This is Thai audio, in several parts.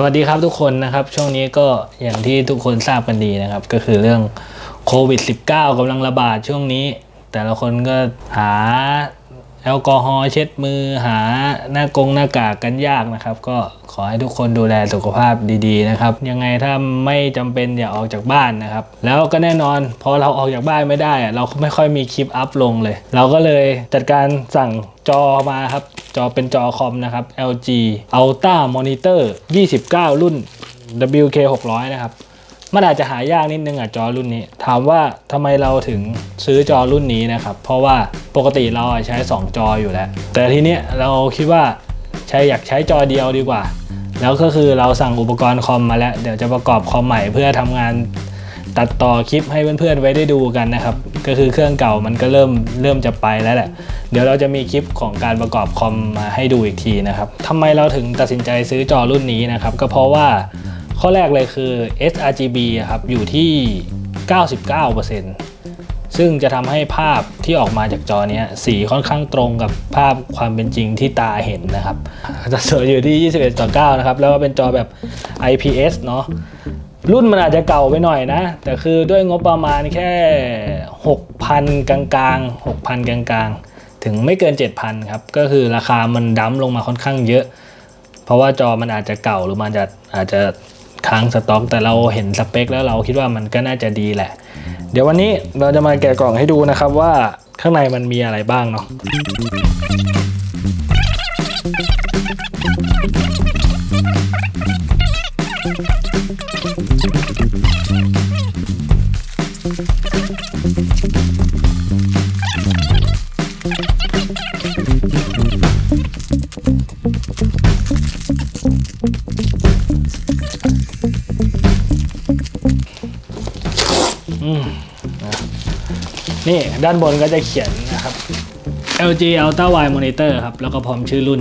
สวัสดีครับทุกคนนะครับ ช่วงนี้ก็อย่างที่ทุกคนทราบกันดีนะครับ ก็คือเรื่องโควิด -19 กำลังระบาดช่วงนี้ แต่ละคนก็หาแอลกอฮอล์เช็ดมือหาหน้ากงหน้ากากกันยากนะครับ ก็ขอให้ทุกคนดูแลสุขภาพดีๆนะครับ ยังไงถ้าไม่จำเป็นอย่าออกจากบ้านนะครับ แล้วก็แน่นอนพอเราออกจากบ้านไม่ได้ เราไม่ค่อยมีคลิปอัพลงเลย เราก็เลยจัดการสั่งจอมาครับ จอเป็นจอคอมนะครับ LG Ultra Monitor 29 รุ่น WK 600 นะครับมันอาจจะหายากนิดนึงอะจอรุ่นนี้ ถามว่าทำไมเราถึงซื้อจอรุ่นนี้นะครับ เพราะว่าปกติเราใช้ 2 จออยู่แล้ว แต่ทีเนี้ยเราคิดว่าใช้อยากใช้จอเดียวดีกว่า แล้วก็คือเราสั่งอุปกรณ์คอมมาแล้ว เดี๋ยวจะประกอบคอมใหม่เพื่อทำงานตัดต่อคลิปให้เพื่อนๆไว้ได้ดูกันนะครับก็คือเครื่องเก่ามันก็เริ่มเริ่มจะไปแล้วแหละ เดี๋ยวเราจะมีคลิปของการประกอบคอมมาให้ดูอีกทีนะครับทำไมเราถึงตัดสินใจซื้อจอรุ่นนี้นะครับ ก็เพราะว่าข้อแรกเลยคือ sRGB อะครับอยู่ที่ 99%ซึ่งจะทำให้ภาพที่ออกมาจากจอเนี้ยสีค่อนข้างตรงกับภาพความเป็นจริงที่ตาเห็นนะครับจะสวยอยู่ที่ 21ต่อ9นะครับ แล้วก็เป็นจอแบบ IPS เนาะ รุ่นมันอาจจะเก่าไปหน่อยนะ แต่คือด้วยงบประมาณแค่ 6,000 กลางๆ 6,000 กลางๆ ถึงไม่เกิน 7,000 ครับ ก็คือราคามันดั้มลงมาค่อนข้างเยอะ เพราะว่าจอมันอาจจะเก่าหรือมันจะอาจจะค้างสต็อก แต่เราเห็นสเปคแล้วเราคิดว่ามันก็น่าจะดีแหละ เดี๋ยววันนี้เราจะมาแกะกล่องให้ดูนะครับว่าข้างในมันมีอะไรบ้างเนาะ นี่ด้านบนก็จะเขียนนะครับ LG Ultra Wide Monitor ครับ แล้วก็พร้อมชื่อรุ่น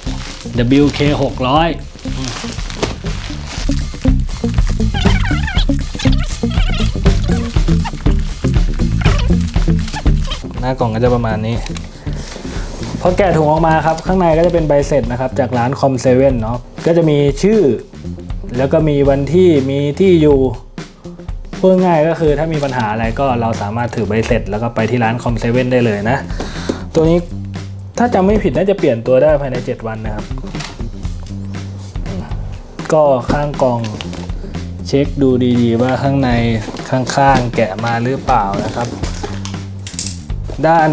29 WK 600 หน้ากล่องก็จะประมาณนี้พอแกะถุงออกมาครับ ข้างในก็จะเป็นใบเสร็จนะครับ จากร้านคอมเซเว่นเนาะก็จะมีชื่อ แล้วก็มีวันที่มีที่อยู่ พูดง่ายก็คือถ้ามีปัญหาอะไรก็เราสามารถถือใบเสร็จ แล้วก็ไปที่ร้านคอมเซเว่นได้เลยนะ ตัวนี้ถ้าจำไม่ผิดน่าจะเปลี่ยนตัวได้ภายใน 7 วันนะครับ ก็ข้างกล่องเช็คดูดีๆ ว่าข้างในข้างๆแกะมาหรือเปล่านะครับ ด้าน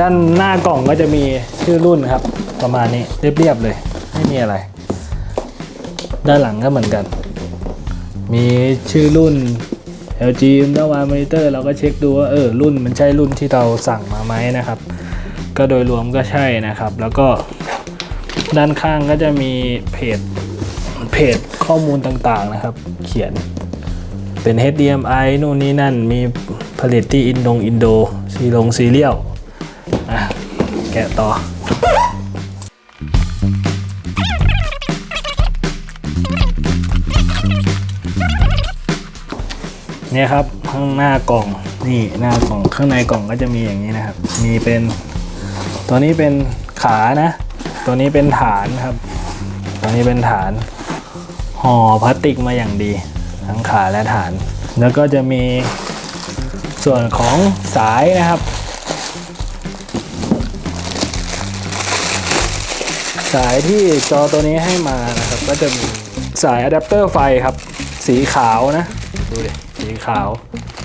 ด้านหน้ากล่องก็จะมีชื่อรุ่นครับ ประมาณนี้เรียบๆเลย ไม่มีอะไร ด้านหลังก็เหมือนกัน มีชื่อรุ่น LG Ultra Wide Monitor เราก็เช็คดูว่าเออรุ่นมันใช่รุ่นที่เราสั่งมาไหมนะครับ ก็โดยรวมก็ใช่นะครับ แล้วก็ด้านข้างก็จะมีเพจเพจข้อมูลต่างๆนะครับ เขียนเป็น HDMI นู่นนี่นั่นมีผลิตที่อินโดงอินโดซีลงซีเรียลอะแกะต่อ เนี่ยครับข้างหน้ากล่องนี่หน้ากล่องข้างในกล่องก็จะมีอย่างนี้นะครับ มีเป็นตัวนี้เป็นขานะ ตัวนี้เป็นฐานครับ ตัวนี้เป็นฐานห่อพลาสติกมาอย่างดี ทั้งขาและฐาน แล้วก็จะมีส่วนของสายนะครับ สายที่จอตัวนี้ให้มานะครับ ก็จะมีสายอะแดปเตอร์ไฟครับ สีขาวนะ ดูดิ สีขาว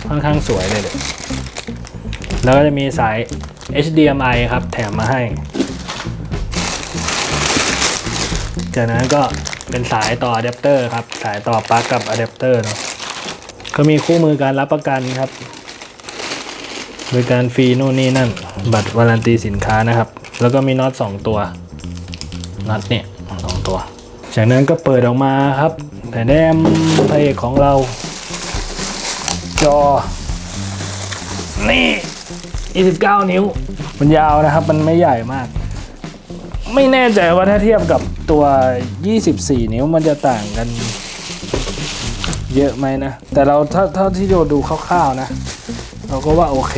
ค่อนข้างสวยเลยเด็กแล้วก็จะมีสาย HDMI ครับ แถมมาให้ จากนั้นก็เป็นสายต่ออะแดปเตอร์ครับ สายต่อปลั๊กกับอะแดปเตอร์เนาะก็มีคู่มือการรับประกันครับบริการฟรีนู่นนี่นั่น บัตรวารันตีสินค้านะครับ แล้วก็มีน็อต2ตัวน็อตเนี่ยสองตัว จากนั้นก็เปิดออกมาครับแต่แนมพระเอกของเรา จอ นี่ 29 นิ้ว มันยาวนะครับ มันไม่ใหญ่มาก ไม่แน่ใจว่าถ้าเทียบกับตัว 24 นิ้วมันจะต่างกัน เยอะไหมนะ แต่เราถ้าเท่าที่เราดูคร่าวๆนะ เราก็ว่าโอเค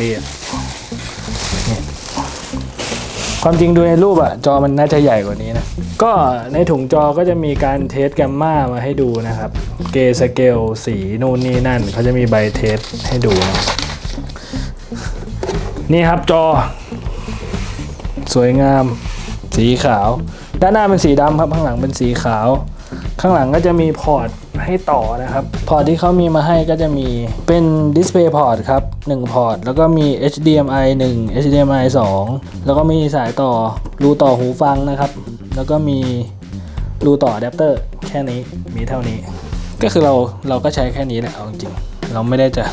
ความจริงดูในรูปอะจอมันน่าจะใหญ่กว่านี้นะ ก็ในถุงจอก็จะมีการเทสแกมมามาให้ดูนะครับ เกสเกลสีนู่นนี่นั่นเขาจะมีใบเทสให้ดูนะนี่ครับจอ สวยงาม สีขาว ด้านหน้าเป็นสีดำครับ ข้างหลังเป็นสีขาว ข้างหลังก็จะมีพอร์ต ให้ต่อนะครับ พอร์ตที่เขามีมาให้ก็จะมีเป็น Display Port ครับ 1 พอร์ต แล้วก็มี HDMI 1 HDMI 2 แล้วก็มีสายต่อรูต่อหูฟังนะครับ แล้วก็มีรูต่ออะแดปเตอร์แค่นี้มีเท่านี้ ก็คือเราเราก็ใช้แค่นี้แหละเอาจริงเราไม่ได้จะ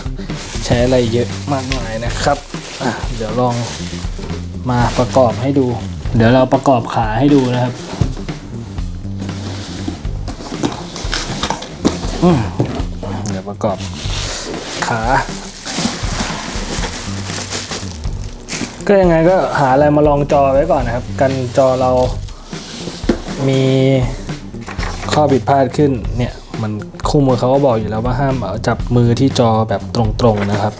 ใช้อะไรเยอะมากมายนะครับอะเดี๋ยวลองมาประกอบให้ดู เดี๋ยวเราประกอบขาให้ดูนะครับ เดี๋ยวประกอบขาก็ยังไงก็หาอะไรมาลองจอไว้ก่อนนะครับ กันจอเรามีข้อผิดพลาดขึ้นเนี่ยมันคู่มือเขาก็บอกอยู่แล้วว่าห้ามจับมือที่จอแบบตรงๆนะครับ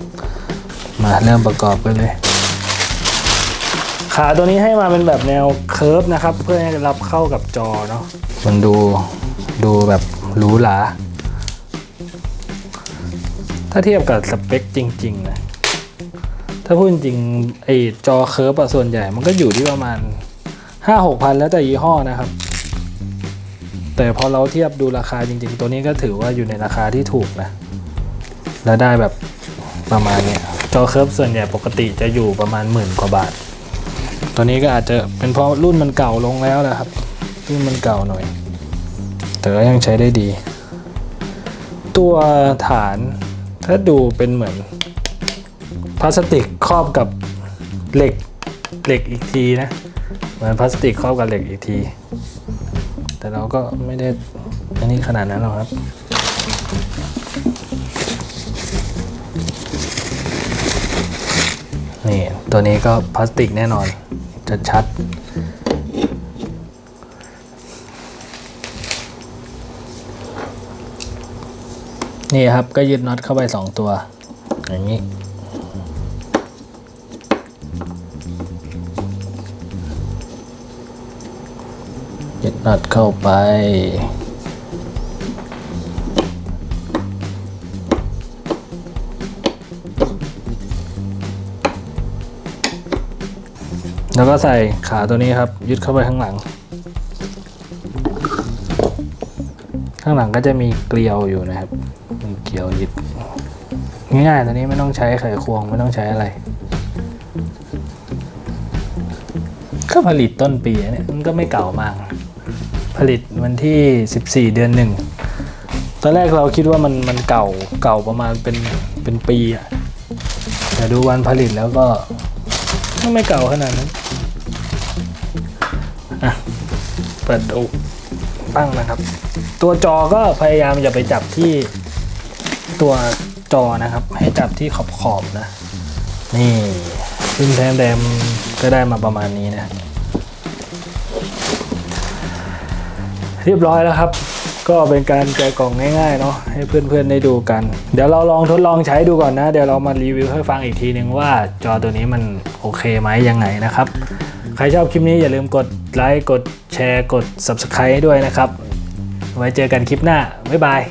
มาเริ่มประกอบกันเลย ขาตัวนี้ให้มาเป็นแบบแนวเคิร์ฟนะครับ เพื่อให้รับเข้ากับจอเนาะมันดูดูแบบหรูหรา ถ้าเทียบกับสเปคจริงๆนะถ้าพูดจริงไอ้จอเคิร์ฟอะส่วนใหญ่มันก็อยู่ที่ประมาณ 5 6พันแล้วแต่ยี่ห้อนะครับ แต่พอเราเทียบดูราคาจริง ๆ ตัวนี้ก็ถือว่าอยู่ในราคาที่ถูกนะ แล้วได้แบบประมาณเนี้ยจอเคิร์ฟส่วนใหญ่ปกติจะอยู่ประมาณหมื่นกว่าบาท ตัวนี้ก็อาจจะเป็นเพราะรุ่นมันเก่าลงแล้วนะครับ รุ่นมันเก่าหน่อย แต่ก็ยังใช้ได้ดี ตัวฐาน ถ้าดูเป็นเหมือนพลาสติกครอบกับเหล็กเหล็กอีกทีนะ เหมือนพลาสติกครอบกับเหล็กอีกที แต่เราก็ไม่ได้อันนี้ขนาดนั้นหรอกครับนี่ตัวนี้ก็พลาสติกแน่นอนจะชัด นี่ครับก็ยึดน็อตเข้าไป2ตัว อย่างนี้ ยึดน็อตเข้าไปแล้วก็ใส่ขาตัวนี้ครับ ยึดเข้าไปข้างหลัง ข้างหลังก็จะมีเกลียวอยู่นะครับ มีเกลียวยึดง่ายๆตัวนี้ไม่ต้องใช้ไขควงไม่ต้องใช้อะไรก็ผลิตต้นปีนะเนี่ยมันก็ไม่เก่ามาก ผลิตวันที่ 14 เดือนหนึ่งตอนแรกเราคิดว่ามันมันเก่าเก่าประมาณเป็นเป็นปีอะแต่ดูวันผลิตแล้วก็ก็ไม่เก่าขนาดนั้นอะเปิดดูตั้งนะครับ ตัวจอก็พยายามอย่าไปจับที่ ตัวจอนะครับ ให้จับที่ขอบขอบๆนะ นี่ซึ่งแทนแดมก็ได้มาประมาณนี้นะ เรียบร้อยแล้วครับ ก็เป็นการแกะกล่องง่ายๆเนาะให้เพื่อนๆได้ดูกัน เดี๋ยวเราลองทดลองใช้ดูก่อนนะ เดี๋ยวเรามารีวิวให้ฟังอีกทีนึงว่าจอตัวนี้มันโอเคไหมยังไงนะครับ ใครชอบคลิปนี้อย่าลืมกดไลค์กดแชร์กด Subscribe ด้วยนะครับ ไว้เจอกันคลิปหน้า บ๊ายบาย